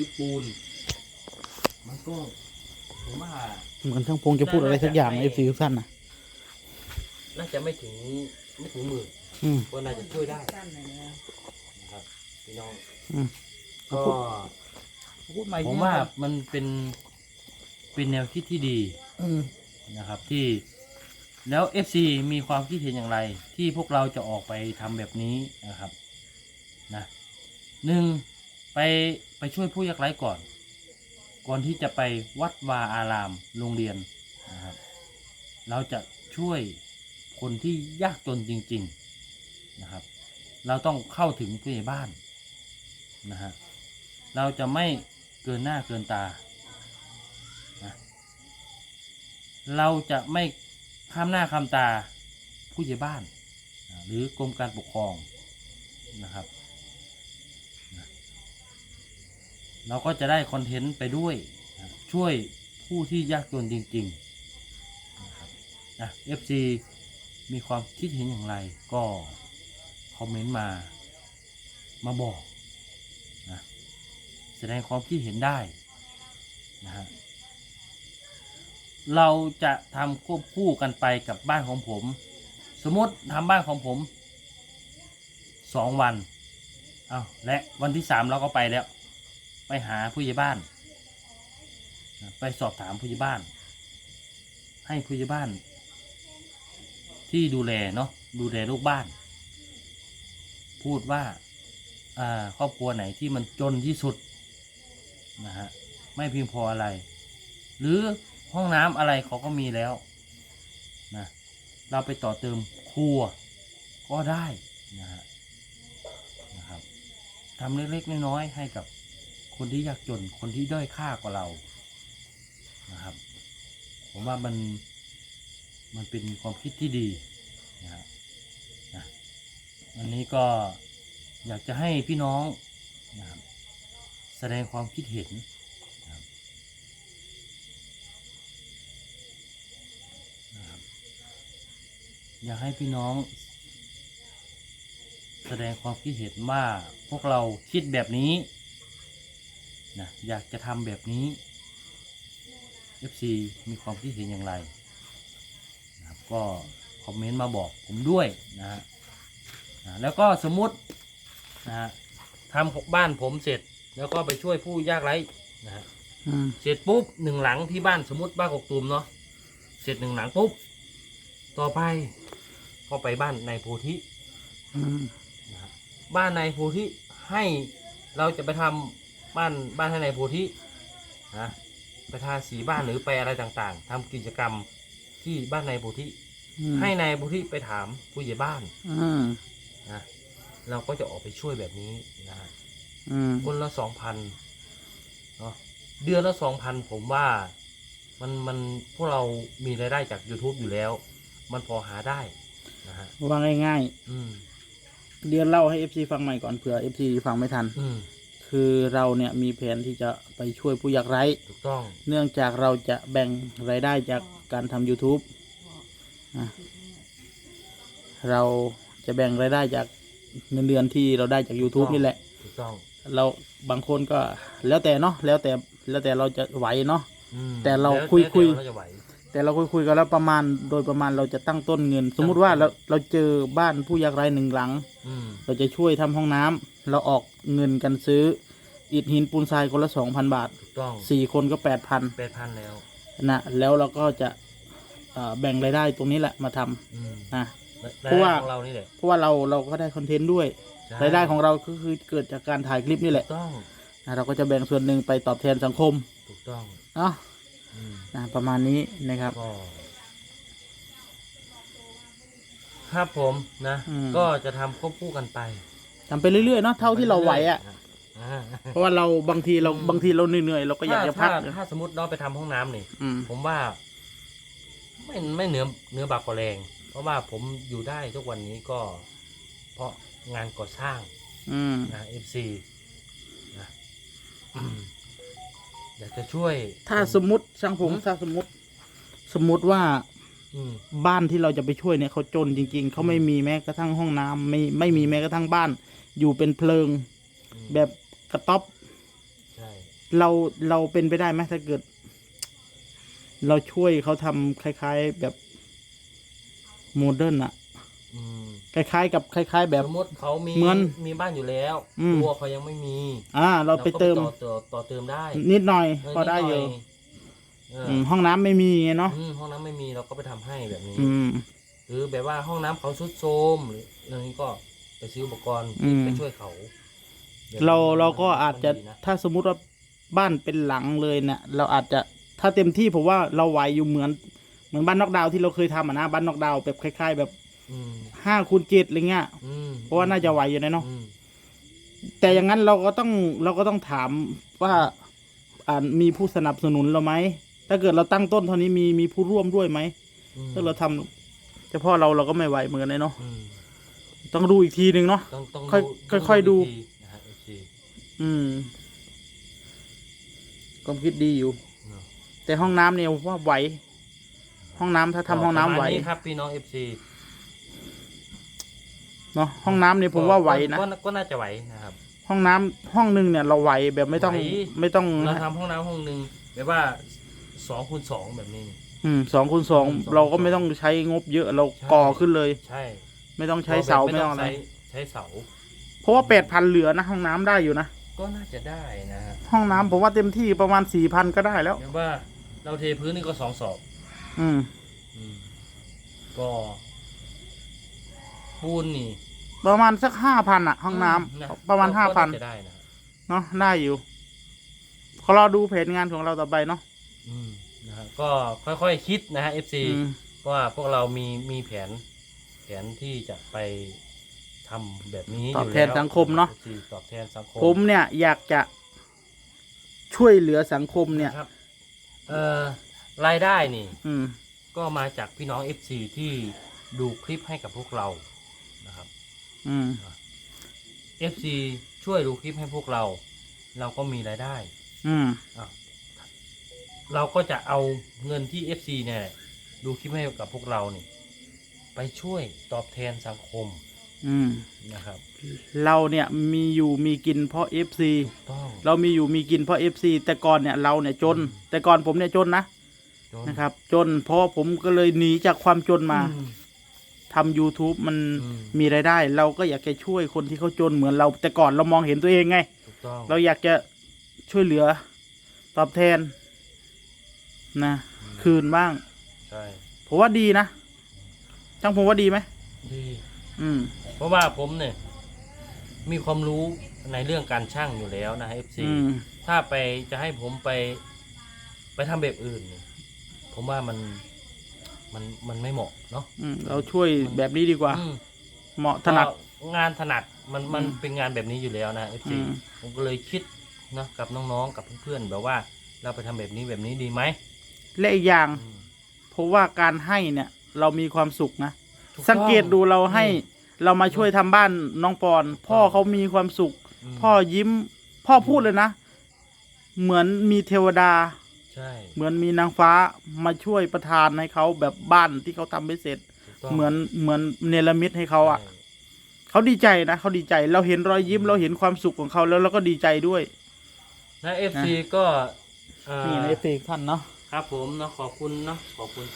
ซื้อปูน มันก็ผมว่า เหมือนช่างพงจะพูดอะไรสักอย่างเอฟซีทุกท่านนะน่าจะไม่ถึงไม่ถึงหมื่นอืม ก็น่าจะช่วยได้สั้นหน่อยนะนะครับพี่น้องอืม ก็ พูดใหม่ผมว่ามันเป็นเป็นแนวคิดที่ดีอืม นะครับที่แล้ว FC มีความคิดเห็นอย่างไร ที่พวกเราจะออกไปทำแบบนี้นะครับนะหนึ่งไป ไปช่วยผู้ยากไร้ก่อน ก่อนที่จะไปวัดวาอาราม โรงเรียนนะครับ เราจะช่วยคนที่ยากจนจริง ๆนะครับ เราต้องเข้าถึงผู้ใหญ่บ้านนะฮะ เราจะไม่เกินหน้าเกินตานะเราจะไม่ข้ามหน้าข้ามตาผู้ใหญ่บ้าน หรือกรมการปกครองนะครับนะ เราก็จะได้คอนเทนต์ไปด้วย ช่วยผู้ที่ยากจนจริงๆนะครับนะ FC มีความคิดเห็นอย่างไรก็คอมเมนต์มามาบอกนะแสดงความคิดเห็นได้นะฮะเราจะทำควบคู่กันไปกับบ้านของผม สมมติทำบ้านของผมสองวัน เอาวและวันที่สามเราก็ไปแล้ว ไปหาผู้ใหญ่บ้าน ไปสอบถามผู้ใหญ่บ้าน ให้ผู้ใหญ่บ้าน ที่ดูแลเนาะดูแลลูกบ้าน พูดว่าครอบครัวไหนที่มันจนที่สุดนะฮะไม่เพียงพออะไร หรือห้องน้ำอะไรเขาก็มีแล้วนะเราไปต่อเติมครัวก็ได้นะฮะนะครับทำเล็กๆน้อยๆให้กับ คนที่ยากจน คนที่ด้อยค่ากว่าเรานะครับ ผมว่ามันมันเป็นความคิดที่ดีนะฮะนะอันนี้ก็อยากจะให้พี่น้องนะครับแสดงความคิดเห็นนะครับนะครับอยากให้พี่น้อง แสดงความคิดเห็นว่าพวกเราคิดแบบนี้ นะอยากจะทำแบบนี้ FC มีความคิดเห็นอย่างไรนะครับก็คอมเมนต์มาบอกผมด้วยนะฮะนะแล้วก็สมมุตินะฮะทำบ้านผมเสร็จ แล้วก็ไปช่วยผู้ยากไร้นะฮะอืมเสร็จปุ๊บหนึ่งหลังที่บ้านสมมติบ้านกกตูมเนาะเสร็จหนึ่งหลังปุ๊บต่อไปก็ไปบ้านนายโพธิ อืมนะฮะบ้านนายโพธิให้เราจะไปทำ บ้านบ้านให้นายโพธินะไปทาสีบ้านหรือไปอะไรต่างๆทำกิจกรรมที่บ้านนายโพธิอืมให้นายโพธิไปถามผู้ใหญ่บ้านอืมนะเราก็จะออกไปช่วยแบบนี้นะฮะอืมคนละสองพันเนาะเดือนละสองพันผมว่ามันมันพวกเรามีรายได้จาก YouTube อยู่แล้ว มันพอหาได้นะฮะว่าง่ายอืมๆเดือนเล่าให้เอฟซีฟังใหม่ก่อนเผื่อเอฟซีฟังไม่ทันอืม คือเราเนี่ยมีแผนที่จะไปช่วยผู้ยากไร้ ถูกต้องเนื่องจากเราจะแบ่งรายได้จากการทำ YouTube นะเราจะแบ่งรายได้จากเงินเดือนที่เราได้จาก YouTube นี่แหละ ถูกต้อง เราบางคนก็แล้วแต่เนาะแล้วแต่แล้วแต่เราจะไหวเนาะ อืมแต่เราแล้วคุยแล้วคุยแต่เราจะไหว แต่เราคุยคุยกันแล้วประมาณโดยประมาณเราจะตั้งต้นเงิน สมมุติว่าเราเราเจอบ้านผู้ยากไร้หนึ่งหลัง อืมเราจะช่วยทำห้องน้ำเราออกเงินกันซื้อ อิฐหินปูนทรายคนละสองพันบาทถูกต้องสี่คนก็แปดพันแปดพันแล้วนะแล้วเราก็จะเอ่อแบ่งรายได้ตรงนี้แหละมาทำอืมนะรายเพราะว่าได้ของเรานี่แหละเพราะว่าเราเราก็ได้คอนเทนต์ด้วยใช่รายได้ของเราก็คือเกิดจากการถ่ายคลิปนี่แหถูละกต้องนะเราก็จะแบ่งส่วนหนึ่งไปตอบแทนสังคมถูกต้อง เนาะอืม นะประมาณนี้นะครับก็ครับผมนะ อืม ก็จะทำควบคู่กันไปทำไปเรื่อยๆเนาะเท่าที่เราไหวอะ อ่าเพราะว่าเราบางทีเราอืมบางทีเราเหนื่อยๆเราก็อยากจะพักถ้าถ้าสมมติเราไปทำห้องน้ำนี่ อืม ผมว่า ไม่ไม่เหนือเหนือบากกว่าแรง เพราะว่าผมอยู่ได้ทุกวันนี้ก็ เพราะงานก่อสร้างอืม นะ FC นะ อืมอยากจะช่วย ถ้าสมมติช่างผมอืมถ้าสมมติ สมมติว่าอืมบ้านที่เราจะไปช่วยเนี่ยเขาจนจริง ๆเขาไม่มีแม้กระทั่งห้องน้ำไม่ไม่มีแม้กระทั่งบ้าน อยู่เป็นเพลิงอืมแบบกระต๊อบใช่เราเราเป็นไปได้ไหมถ้าเกิด เราช่วยเขาทำคล้าย ๆแบบโมเดิร์นอะอืม คล้ายๆ กับคล้าย ๆ แบบ สมมติเขามีเหมือนมีบ้านอยู่แล้วอืม ตัวเขายังไม่มีอ่า เราไปเติมก็ต่อต่อต่อเติมได้นิดหน่อยเออพอได้อยู่นิหน่เอออมห้องน้ำไม่มีไงเนาะอืมห้องน้ำไม่มีเราก็ไปทำให้แบบนี้ อืม หรือแบบว่าห้องน้ำเขาซุดโทรมหรืออะไรนี้ก็ไปซื้ออุปกรณ์อืม ไปช่วยเขาแบบเรานี้เราก็อาจจะมันดีนถ้าสมมุติว่าบ้านเป็นหลังเลยเนี่ยเราอาจจะถ้าเต็มที่ผมว่าเราไหวอยู่เหมือน เหมือนบ้านนอกดาวน์ที่เราเคยทำอะนะบ้านนอกดาวน์แบบคล้าย ๆ แบบ อืมห้าคูณเจ็ดอะไรเงี้ย อืมเพราะว่าน่าจะไหวอยู่นะเนาะ อืมแต่อย่างนั้นเราก็ต้องเราก็ต้องถามว่าอ่ามีผู้สนับสนุนเราไหม ถ้าเกิดเราตั้งต้นเท่านี้มีมีผู้ร่วมด้วยไหม อืมถ้าเราทำเฉพาะเราเราก็ไม่ไหวเหมือนกันเลยเนาะ อืมต้องดูอีกทีหนึ่งเนาะ ต้องต้องค่อยดูค่อยๆดูทีนะฮะ FC อืมความคิดดีอยู่ เนอะแต่ห้องน้ำเนี่ยผมว่าไหว ห้องน้ำถ้าทำห้องน้ำไหว ประมาณครับพี่น้อง FC เนาะห้องน้ำเนี่ยผมว่าไหวนะ ก็ก็น่าจะไหวนะครับ ห้องน้ำห้องหนึ่งเนี่ยเราไหวแบบไม่ต้องไหว ไม่ต้องเราทำห้องน้ำห้องหนึ่งแบบว่าสองคูณสองแบบนี้อืมสองคูณสองสองคูณเราก็ไม่ต้องใช้งบเยอะเราใช่ ก่อขึ้นเลย ใช่ไม่ต้องใช้เสาไม่ต้องอะไร ใช้ใช้เสา เพราะว่าแปดพันเหลือนะห้องน้ำได้อยู่นะ ก็น่าจะได้นะฮะห้องน้ำผมว่าเต็มที่ประมาณสี่พันก็ได้แล้ว แบบว่าเราเทพื้นนี่ก็สองศอกอืม อืมก็ ปูนนี่ประมาณสักห้าพันอะห้องน้ำมนะประมาณก็ห้าพันก็จะได้นะเนาะได้อยู่ขอรอดูแผนงานของเราต่อไปเนาะอืมนะฮะก็ค่อยๆคิดนะฮะ FC อืมว่าพวกเรามีมีแผน แผนที่จะไปทำแบบนี้ตอบยู่แทนล้ว สังคมเนาะ FC ตอบแทนสังคมผมเนี่ยอยากจะช่วยเหลือสังคมเนี่ยนะครับเอ่อรายได้นี่ อืม ก็มาจากพี่น้อง FC ที่ดูคลิปให้กับพวกเรานะครับ อืม FC ช่วยดูคลิปให้พวกเรา เราก็มีรายได้อืม อะเราก็จะเอาเงินที่ FC เนี่ยดูคลิปให้กับพวกเรานี่ ไปช่วยตอบแทนสังคมอืม นะครับเราเนี่ยมีอยู่มีกินเพราะเอฟซีต้องเรามีอยู่มีกินเพราะเอฟซีแต่ก่อนเนี่ยเราเนี่ยจน แต่ก่อนผมเนี่ยจนนะจนนะครับ จนเพราะผมก็เลยหนีจากความจนมา อื ทำ YouTube มันอืม มีรายได้ เราก็อยากจะช่วยคนที่เขาจนเหมือนเรา แต่ก่อนเรามองเห็นตัวเองไง ถูกต้องเราอยากจะช่วยเหลือตอบแทนนะคืนบ้าง ใช่ผมว่าดีนะจังผมว่าดีไหมดีอืม เพราะว่าผมเนี่ย มีความรู้ในเรื่องการช่างอยู่แล้วนะ FC อืม ถ้าไปจะให้ผมไป ไปทำแบบอื่นเนี่ยผมว่ามัน มันมันไม่เหมาะเนาะอืมเราช่วยแบบนี้ดีกว่า อืมเหมาะถนัดก็งานถนัดมันมันอืมเป็นงานแบบนี้อยู่แล้วนะ FC อืม ผมก็เลยคิดนะกับน้องๆกับเพื่อนๆแบบว่าเราไปทำแบบนี้แบบนี้ดีไหมและอีกอย่างอืมเพราะว่าการให้เนี่ย เรามีความสุขนะ ถูกต้องสังเกตดูเราให้อืมเรามาช่วยทำบ้านน้องปอน พ่อเขามีความสุข มพ่อยิ้ม พ่อพูดเลยนะ เหมือนมีเทวดา ใช่ เหมือนมีนางฟ้ามาช่วยประทานให้เขาแบบบ้านที่เขาทำไม่เสร็จ ถูกต้องเหมือนเหมือนเนรมิตให้เขาอะ ใช่เขาดีใจนะเขาดีใจเราเห็นรอยยิ้มเราเห็นความสุขของเขาแล้วเราก็ดีใจด้วยนะ FC ก็เอ่อนี่ในเฟกท่านเนาะ ครับผมเนาะขอบคุณเนาะขอบคุณ